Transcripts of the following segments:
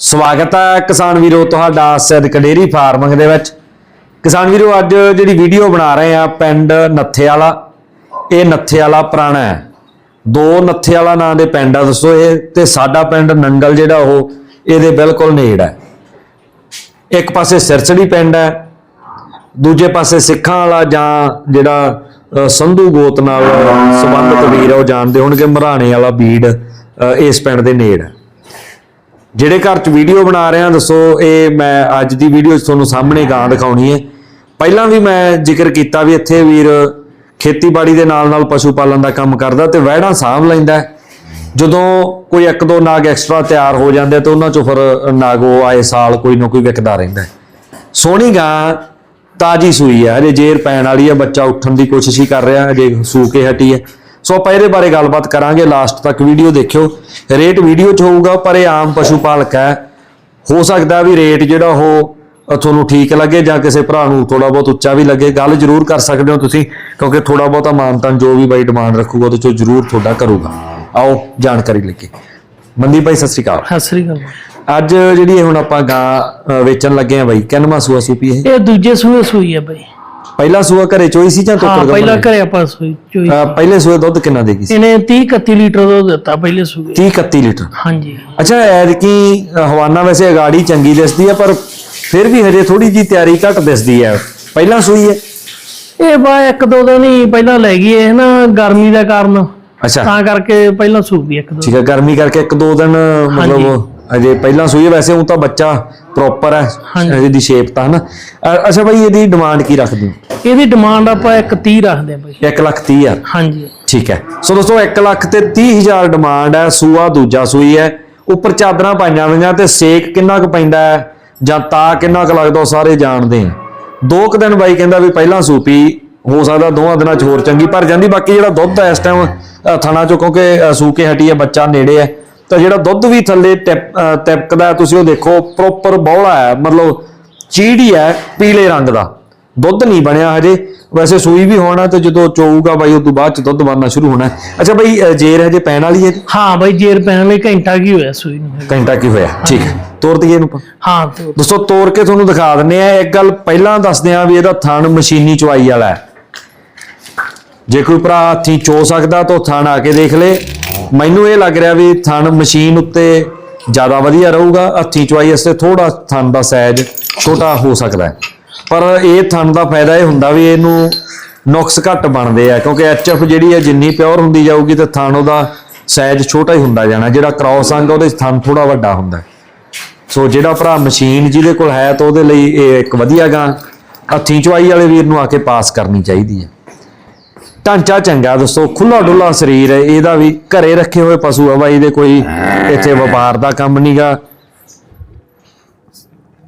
ਸਵਾਗਤ ਹੈ ਕਿਸਾਨ ਵੀਰੋ, ਤੁਹਾਡਾ ਸਿੱਧਕ ਕਡੇਰੀ ਫਾਰਮਿੰਗ ਦੇ ਵਿੱਚ। ਕਿਸਾਨ ਵੀਰੋ, ਅੱਜ ਜਿਹੜੀ ਵੀਡੀਓ ਬਣਾ ਰਹੇ ਆ ਪਿੰਡ ਨੱਥੇ ਵਾਲਾ ਇਹ ਨੱਥੇ ਵਾਲਾ ਪੁਰਾਣਾ ਹੈ। ਦੋ ਨੱਥੇ ਵਾਲਾ ਨਾਂ ਦੇ ਪਿੰਡ ਆ, ਦੱਸੋ ਇਹ, ਤੇ ਸਾਡਾ ਪਿੰਡ ਨੰਗਲ ਜਿਹੜਾ ਉਹ, ਇਹਦੇ ਬਿਲਕੁਲ ਨੇੜ ਹੈ। ਇੱਕ ਪਾਸੇ ਸਿਰਸੜੀ ਪਿੰਡ ਹੈ, ਦੂਜੇ ਪਾਸੇ ਸਿੱਖਾਂ ਵਾਲਾ ਜਾਂ ਜਿਹੜਾ ਸੰਧੂ ਗੋਤ ਨਾਲ ਸੰਬੰਧਿਤ ਵੀਰ ਆ, ਉਹ ਜਾਣਦੇ ਹੋਣਗੇ, ਮਰਾਣੇ ਵਾਲਾ ਬੀੜ ਇਸ ਪਿੰਡ ਦੇ ਨੇੜ। ਹੈ ਜਿਹੜੇ ਘਰ 'ਚ ਵੀਡੀਓ ਬਣਾ ਰਿਹਾ, ਦੱਸੋ, ਇਹ ਮੈਂ ਅੱਜ ਦੀ ਵੀਡੀਓ 'ਚ ਤੁਹਾਨੂੰ ਸਾਹਮਣੇ ਗਾਂ ਦਿਖਾਉਣੀ ਹੈ। ਪਹਿਲਾਂ ਵੀ ਮੈਂ ਜ਼ਿਕਰ ਕੀਤਾ ਵੀ ਇੱਥੇ ਵੀਰ ਖੇਤੀਬਾੜੀ ਦੇ ਨਾਲ ਨਾਲ ਪਸ਼ੂ ਪਾਲਣ ਦਾ ਕੰਮ ਕਰਦਾ ਤੇ ਵਹਿੜਾਂ ਸਾਂਭ ਲੈਂਦਾ ਜਦੋਂ ਕੋਈ ਇੱਕ ਦੋ ਨਾਗ ਐਕਸਟਰਾ ਤਿਆਰ ਹੋ ਜਾਂਦੇ ਤੇ ਉਹਨਾਂ 'ਚੋਂ ਫਿਰ ਨਾਗੋ ਆਏ ਸਾਲ ਕੋਈ ਨਾ ਕੋਈ ਵਿਕਦਾ ਰਹਿੰਦਾ ਸੋਹਣੀ ਗਾਂ ਤਾਜੀ ਸੂਈ ਹੈ ਅਜੇ ਜੇਰ ਪੈਣ ਵਾਲੀ ਹੈ, ਬੱਚਾ ਉੱਠਣ ਦੀ ਕੋਸ਼ਿਸ਼ ਹੀ ਕਰ ਰਿਹਾ ਅਜੇ ਸੂ ਕੇ ਹਟੀ ਹੈ। ਸੋ ਆਪਾਂ ਇਹਦੇ ਬਾਰੇ ਗੱਲਬਾਤ ਕਰਾਂਗੇ ਲਾਸਟ ਤੱਕ ਵੀਡੀਓ ਦੇਖਿਓ। ਰੇਟ ਵੀਡੀਓ 'ਚ ਹੋਊਗਾ ਪਰ ਇਹ ਆਮ ਪਸ਼ੂ ਪਾਲਕ ਹੈ। ਹੋ ਸਕਦਾ ਵੀ ਰੇਟ ਜਿਹੜਾ ਉਹ ਤੁਹਾਨੂੰ ਠੀਕ ਲੱਗੇ ਜਾਂ ਕਿਸੇ ਭਰਾ ਨੂੰ ਥੋੜਾ ਬਹੁਤ ਉੱਚਾ ਵੀ ਲੱਗੇ। ਗੱਲ ਜ਼ਰੂਰ ਕਰ ਸਕਦੇ ਹੋ ਤੁਸੀਂ ਕਿਉਂਕਿ ਥੋੜਾ ਬਹੁਤਾ ਮਾਨਤਾਨ ਜੋ ਵੀ ਬਾਈ ਡਿਮਾਂਡ ਰੱਖੂਗਾ ਉਹਦੇ ਚੋਂ ਜ਼ਰੂਰ ਤੁਹਾਡਾ ਕਰੂਗਾ। ਆਓ ਜਾਣਕਾਰੀ ਲੱਗੇ ਮੰਦੀ ਭਾਈ ਸਤਿ ਸ਼੍ਰੀ ਅਕਾਲ। ਸਤਿ ਸ੍ਰੀ ਅਕਾਲ। ਅੱਜ ਜਿਹੜੀ ਹੁਣ ਆਪਾਂ ਗਾਂ ਵੇਚਣ ਲੱਗੇ ਆ ਬਾਈ ਕਿੰਨਵਾਂ ਸੂਆ ਸੂਪੀ ਇਹ? ਇਹ ਦੂਜੇ ਸੂਏ ਸੂਈ ਹੈ ਬਈ। ਪਹਿਲਾ ਸੂਆ ਘਰੇ ਚੋਈ ਸੀ ਜਾਂ ਹਾਂ ਟੋਕਰ ਪਹਿਲਾਂ ਘਰੇ ਆਪਾਂ ਸੂਈ ਚੋਈ। ਪਹਿਲੇ ਸੂਏ ਦੁੱਧ ਕਿੰਨਾ ਦੇਗੀ ਸੀ? ਇਹਨੇ 30 31 ਲੀਟਰ ਦੁੱਧ ਦਿੱਤਾ ਪਹਿਲੇ ਸੂਏ। 30 31 ਲੀਟਰ? ਹਾਂਜੀ। ਅੱਛਾ ਐਤਕੀ ਅ, ਹਵਾਨਾ ਵੈਸੇ ਅਗਾੜੀ ਚੰਗੀ ਦਿਸਦੀ ਹੈ ਪਰ ਫਿਰ ਵੀ ਹਜੇ ਥੋੜੀ ਜੀ ਤਿਆਰੀ ਘੱਟ ਦਿਸਦੀ ਹੈ ਪਹਿਲਾਂ ਸੂਈ ਹੈ ਇਹ ਬਾ ਇੱਕ ਦੋ ਦਿਨ ਹੀ ਪਹਿਲਾਂ ਲੈ ਗਈ ਇਹ ਨਾ ਗਰਮੀ ਦਾ ਕਾਰਨ। ਅੱਛਾ। ਤਾਂ ਕਰਕੇ ਪਹਿਲਾਂ ਸੂਈ ਇੱਕ ਦੋ ਠੀਕ ਹੈ ਗਰਮੀ ਕਰਕੇ ਇੱਕ ਦੋ ਦਿਨ ਮਤਲਬ ਅਜੇ ਪਹਿਲਾਂ ਸੂਈ ਹੈ ਵੈਸੇ ਉਹ ਤਾਂ ਬੱਚਾ ਪ੍ਰੋਪਰ ਹੈ। ਇਹਦੀ ਸ਼ੇਪ ਤਾਂ ਹਨਾ। ਅੱਛਾ ਭਾਈ ਇਹਦੀ ਡਿਮਾਂਡ ਕੀ ਰੱਖਦੇ ਇਹਦੀ ਡਿਮਾਂਡ ਆਪਾਂ ਇੱਕ 30 ਰੱਖਦੇ ਆ ਬਈ। 1 ਲੱਖ 30 ਹਜ਼ਾਰ। ਹਾਂਜੀ। ਠੀਕ ਹੈ। ਸੋ ਦੋਸਤੋ 1 ਲੱਖ ਤੇ 30 ਹਜ਼ਾਰ ਡਿਮਾਂਡ ਹੈ ਸੂਆ ਦੂਜਾ ਸੂਈ ਹੈ। ਉੱਪਰ ਚਾਦਰਾਂ ਪਾਈਆਂ ਹੋਈਆਂ ਤੇ ਸੇਕ ਕਿੰਨਾ ਕੁ ਪੈਂਦਾ ਹੈ ਜਾਂ ਤਾ ਕਿੰਨਾ ਕੁ ਲੱਗਦਾ ਸਾਰੇ ਜਾਣਦੇ ਆ ਦੋ ਕੁ ਦਿਨ ਬਾਈ ਕਹਿੰਦਾ ਵੀ ਪਹਿਲਾਂ ਸੂਪੀ ਹੋ ਸਕਦਾ ਦੋਵਾਂ ਦਿਨਾਂ ਚ ਹੋਰ ਚੰਗੀ ਭਰ ਜਾਂਦੀ ਬਾਕੀ ਜਿਹੜਾ ਦੁੱਧ ਹੈ ਇਸ ਟਾਈਮ ਥਣਾ ਚੋਂ ਕਿਉਂਕਿ ਅ, ਸੂ ਕੇ ਹਟੀ ਹੈ ਬੱਚਾ ਨੇੜੇ ਹੈ। ਤਾਂ ਜਿਹੜਾ ਦੁੱਧ ਵੀ ਥੱਲੇ ਟਿਪ- ਅ, ਤਿਪਕਦਾ ਹੈ, ਤੁਸੀਂ ਉਹ ਦੇਖੋ ਪ੍ਰੋਪਰ ਬੌਲਾ ਹੈ ਮਤਲਬ ਚੀੜੀ ਹੈ ਪੀਲੇ ਰੰਗ ਦਾ। ਦੁੱਧ ਨਹੀਂ ਬਣਿਆ ਹਜੇ। ਵੈਸੇ ਸੂਈ ਵੀ ਹੋਣਾ ਤੇ ਜਦੋਂ ਚੋਊਗਾ ਬਾਈ ਉਸ ਤੋਂ ਬਾਅਦ ਚ ਦੁੱਧ ਬਣਨਾ ਸ਼ੁਰੂ ਹੋਣਾ। ਅੱਛਾ ਬਾਈ ਜੇਰ ਹਜੇ ਪੈਣ ਵਾਲੀ ਹੈ? ਹਾਂ ਬਈ ਜੇਰ ਪੈਣ ਲਈ ਘੰਟਾ ਕੀ ਹੋਇਆ ਸੂਈ ਨੂੰ? ਘੰਟਾ ਕੀ ਹੋਇਆ? ਠੀਕ। ਤੋਰ ਦਈਏ ਇਹਨੂੰ। ਹਾਂ ਦੋਸਤੋ ਤੋੜ ਕੇ ਤੁਹਾਨੂੰ ਦਿਖਾ ਦਿੰਨੇ ਆ ਇੱਕ ਗੱਲ ਪਹਿਲਾਂ ਦੱਸਦੇ ਆ ਵੀ ਇਹਦਾ ਥਣ ਮਸ਼ੀਨੀ ਚੁਆਈ ਵਾਲਾ ਹੈ। ਜੇ ਕੋਈ ਭਰਾ ਹੱਥੀਂ ਚੋ ਸਕਦਾ ਤਾਂ ਉਹ ਥਣ ਆ ਕੇ ਦੇਖ ਲੇ। ਮੈਨੂੰ ਇਹ ਲੱਗ ਰਿਹਾ ਵੀ ਥਣ ਮਸ਼ੀਨ ਉੱਤੇ ਜ਼ਿਆਦਾ ਵਧੀਆ ਰਹੂਗਾ, ਹੱਥੀਂ ਚਵਾਈ ਵਾਸਤੇ ਥੋੜਾ ਥਣ ਦਾ ਸਾਈਜ਼ ਛੋਟਾ ਹੋ ਸਕਦਾ ਹੈ। ਪਰ ਇਹ ਥਣ ਦਾ ਫਾਇਦਾ ਇਹ ਹੁੰਦਾ ਵੀ ਇਹਨੂੰ ਨੁਕਸ ਘੱਟ ਬਣਦੇ ਆ, ਕਿਉਂਕਿ ਐਚਐਫ ਜਿਹੜੀ ਹੈ ਜਿੰਨੀ ਪਿਓਰ ਹੁੰਦੀ ਜਾਊਗੀ ਤੇ ਥਣ ਉਹਦਾ ਸਾਈਜ਼ ਛੋਟਾ ਹੀ ਹੁੰਦਾ ਜਾਣਾ, ਜਿਹੜਾ ਕ੍ਰਾਸ ਅੰਗ ਉਹਦੇ 'ਚ ਥਣ ਥੋੜਾ ਵੱਡਾ ਹੁੰਦਾ। ਸੋ ਜਿਹੜਾ ਭਰਾ ਮਸ਼ੀਨ ਜਿਹਦੇ ਕੋਲ ਹੈ ਤਾਂ ਉਹਦੇ ਲਈ ਇਹ ਇੱਕ ਵਧੀਆ ਗਾਂ, ਹੱਥੀਂ ਚਵਾਈ ਵਾਲੇ ਵੀਰ ਨੂੰ ਆ ਕੇ ਪਾਸ ਕਰਨੀ ਚਾਹੀਦੀ ਹੈ। ਢਾਂਚਾ ਚੰਗਾ ਦੋਸਤੋ ਖੁੱਲਾ ਡੁੱਲਾ ਸਰੀਰ ਹੈ, ਇਹਦਾ ਵੀ ਘਰੇ ਰੱਖੇ ਹੋਏ ਪਸ਼ੂ ਆ ਬਾਈ, ਇਹਦੇ ਕੋਈ ਇੱਥੇ ਵਪਾਰ ਦਾ ਕੰਮ ਨਹੀਂਗਾ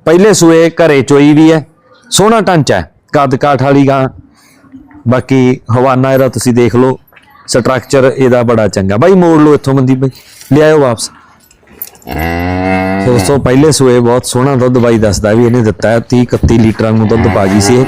ਪਹਿਲੇ ਸੂਏ ਘਰੇ ਚੋਈ ਵੀ ਹੈ, ਸੋਹਣਾ ਢਾਂਚਾ ਕੱਦ ਕਾਠ ਵਾਲੀ ਗਾਂ। ਬਾਕੀ ਹਵਾਨਾ ਇਹਦਾ ਤੁਸੀਂ ਦੇਖ ਲਓ ਸਟਰਕਚਰ ਇਹਦਾ ਬੜਾ ਚੰਗਾ। ਬਾਈ, ਮੋੜ ਲਓ ਇੱਥੋਂ ਮੰਦੀ ਬਾਈ, ਲਿਆਇਓ ਵਾਪਸ। ਸੋ ਦੋਸਤੋ, ਪਹਿਲੇ ਸੂਏ ਬਹੁਤ ਸੋਹਣਾ ਦੁੱਧ ਬਾਈ ਦੱਸਦਾ ਵੀ ਇਹਨੇ ਦਿੱਤਾ ਹੈ 30 31 ਲੀਟਰਾਂ ਨੂੰ ਦੁੱਧ ਪਾ ਗਈ ਸੀ ਇਹ।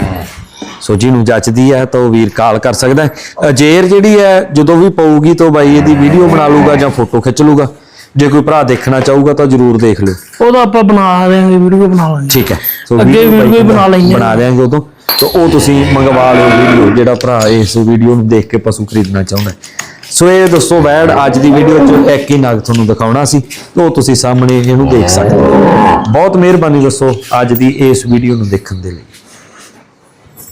ਸੋ ਜਿਹਨੂੰ ਜੱਚਦੀ ਹੈ ਤਾਂ ਉਹ ਵੀਰ ਕਾਲ ਕਰ ਸਕਦਾ ਹੈ। ਜੇਰ ਜਿਹੜੀ ਹੈ ਜਦੋਂ ਵੀ ਪਊਗੀ ਤਾਂ ਬਾਈ ਇਹਦੀ ਵੀਡੀਓ ਬਣਾ ਲੂਗਾ ਜਾਂ ਫੋਟੋ ਖਿੱਚ ਲੂਗਾ ਜੇ ਕੋਈ ਭਰਾ ਦੇਖਣਾ ਚਾਹੂਗਾ ਤਾਂ ਜਰੂਰ ਦੇਖ ਲਿਓ। ਉਹਦਾ ਆਪਾਂ ਬਣਾ ਦੇਾਂਗੇ ਵੀਡੀਓ ਬਣਾ ਲਾਂਗੇ। ਠੀਕ ਹੈ। ਸੋ ਅੱਗੇ video ਬਣਾ ਹਾਂ। ਬਣਾ ਦੇਾਂਗੇ ਉਦੋਂ। ਤਾਂ ਉਹ ਤੁਸੀਂ ਮੰਗਵਾ ਲਿਓ ਵੀਡੀਓ ਜਿਹੜਾ ਭਰਾ ਇਸ ਵੀਡੀਓ ਨੂੰ ਦੇਖ ਕੇ ਪਸ਼ੂ ਖਰੀਦਣਾ ਚਾਹੁੰਦਾ। ਸੋ ਇਹ ਦੋਸਤੋ ਵੈੜ ਅੱਜ ਦੀ ਵੀਡੀਓ 'ਚ ਇੱਕ ਹੀ ਨਗ ਤੁਹਾਨੂੰ ਦਿਖਾਉਣਾ ਸੀ। ਤੇ ਉਹ ਤੁਸੀਂ ਸਾਹਮਣੇ ਇਹਨੂੰ ਦੇਖ ਸਕਦੇ ਹੋ। ਬਹੁਤ ਮਿਹਰਬਾਨੀ ਦੋਸਤੋ ਅੱਜ ਦੀ ਇਸ ਵੀਡੀਓ ਨੂੰ ਦੇਖਣ ਦੇ ਲਈ।